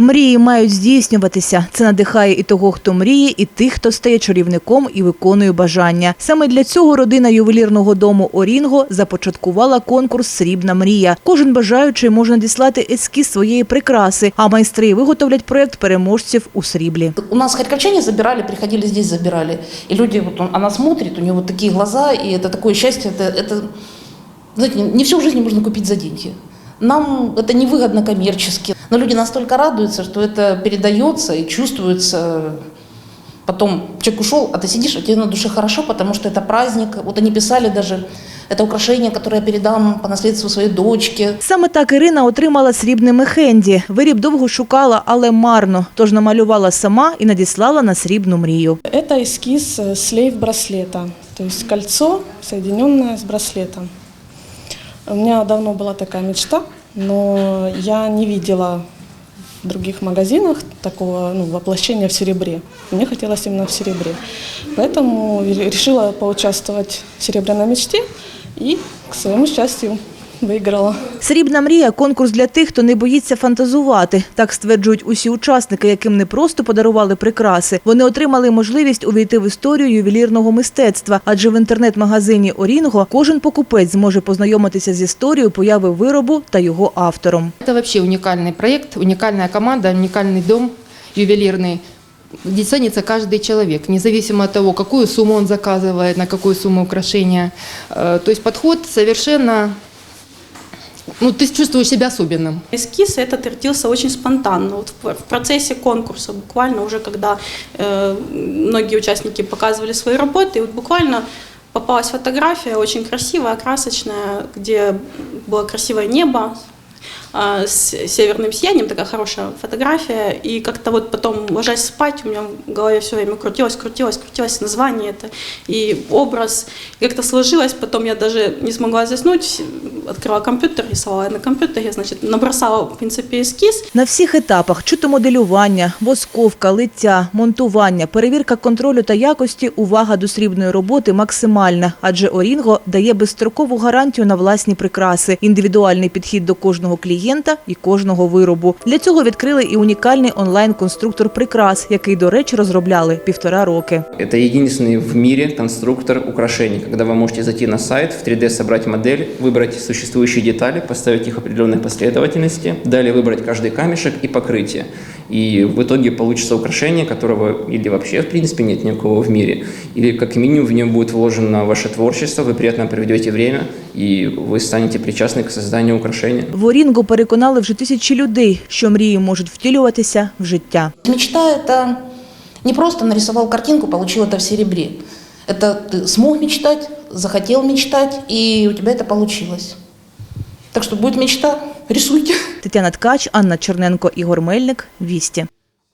Мрії мають здійснюватися. Це надихає і того, хто мріє, і тих, хто стає чарівником і виконує бажання. Саме для цього родина ювелірного дому Орінго започаткувала конкурс Срібна мрія. Кожен бажаючий може надіслати ескіз своєї прикраси, а майстри виготовлять проєкт переможців у сріблі. У нас харьковчане забирали, приходили здесь, забирали. И люди, вот он- она смотрит, у нее вот такие глаза, и это такое счастье, это, это, знаете, не все в жизни можно купить за деньги. Нам это невыгодно коммерчески, но люди настолько радуются, что это передается и чувствуется. Потом человек ушел, а ты сидишь, а тебе на душе хорошо, потому что это праздник. Вот они писали даже, это украшение, которое я передам по наследству своей дочке. Саме так Ірина отримала срібне мехенді. Виріб довго шукала, але марно. Тож намалювала сама і надіслала на срібну мрію. Это эскиз э, слейв браслета, то есть кольцо, соединенное с браслетом. У меня давно была такая мечта, но я не видела в других магазинах такого ну, воплощения в серебре. Мне хотелось именно в серебре. Поэтому решила поучаствовать в серебряной мечте и, к своему счастью, выиграла. Срібна мрія конкурс для тих, хто не боїться фантазувати. Так стверджують усі учасники, яким не просто подарували прикраси. Вони отримали можливість увійти в історію ювелірного мистецтва, адже в інтернет-магазині Орінго кожен покупець зможе познайомитися з історією появи виробу та його автором. Это вообще уникальный проект, уникальная команда, уникальный дом ювелирный, где ценится каждый человек, независимо от того, какую сумму он заказывает, на какую сумму украшения. Э, То есть подход совершенно, ну, ты чувствуешь себя особенным. Эскиз этот родился очень спонтанно. Вот в процессе конкурса, буквально уже когда э, многие участники показывали свои работы, и вот буквально попалась фотография очень красивая, красочная, где было красивое небо а, с северным сиянием, такая хорошая фотография. И как-то вот потом, ложась спать, у меня в голове все время крутилось, крутилось, крутилось название это и образ. Как-то сложилось, потом я даже не смогла заснуть, открыла компьютер, рисовала я на компьютере, значит, набросала, в принципе, эскиз. На всіх етапах чути моделювання, восковка, лиття, монтування, перевірка контролю та якості, увага до срібної роботи максимальна, адже Орінго дає безстрокову гарантію на власні прикраси, індивідуальний підхід до кожного клієнта і кожного виробу. Для цього відкрили і унікальний онлайн-конструктор прикрас, який, до речі, розробляли півтора роки. Это единственный в мире конструктор украшений, когда вы можете зайти на сайт, в 3D собрать модель, выбрать существующие детали, поставить их в определенной последовательности, далее выбрать каждый камешек и покрытие. И в итоге получится украшение, которого или вообще в принципе нет никакого в мире, или как минимум в нем будет вложено ваше творчество, вы приятно проведете время, и вы станете причастны к созданию украшения. В Орінго переконали вже тисячі людей, що мрії можуть втілюватися в життя. Мечта – это не просто нарисовал картинку, получил это в серебре. Это ты смог мечтать, захотел мечтать, и у тебя это получилось. Так что будет мечта, рисуйте. Тетяна Ткач, Анна Черненко, Ігор Мельник. Вісті.